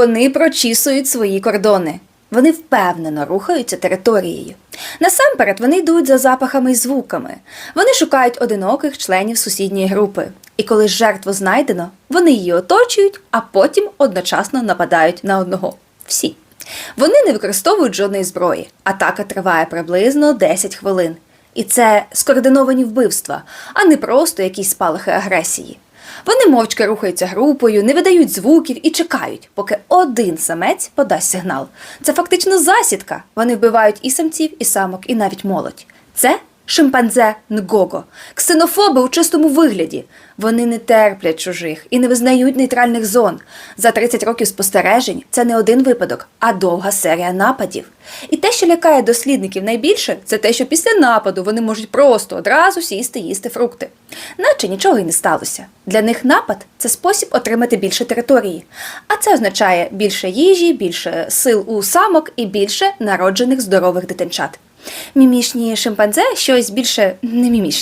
Вони прочісують свої кордони. Вони впевнено рухаються територією. Насамперед вони йдуть за запахами і звуками. Вони шукають одиноких членів сусідньої групи. І коли жертву знайдено, вони її оточують, а потім одночасно нападають на одного. Всі. Вони не використовують жодної зброї. Атака триває приблизно 10 хвилин. І це скоординовані вбивства, а не просто якісь спалахи агресії. Вони мовчки рухаються групою, не видають звуків і чекають, поки один самець подасть сигнал. Це фактично засідка. Вони вбивають і самців, і самок, і навіть молодь. Це шимпанзе Нгого, ксенофоби у чистому вигляді. Вони не терплять чужих і не визнають нейтральних зон. За 30 років спостережень це не один випадок, а довга серія нападів. І те, що лякає дослідників найбільше, це те, що після нападу вони можуть просто одразу сісти їсти фрукти. Наче нічого й не сталося. Для них напад це спосіб отримати більше території. А це означає більше їжі, більше сил у самок і більше народжених здорових дитинчат. Мімішні шимпанзе щось більше не мімішні.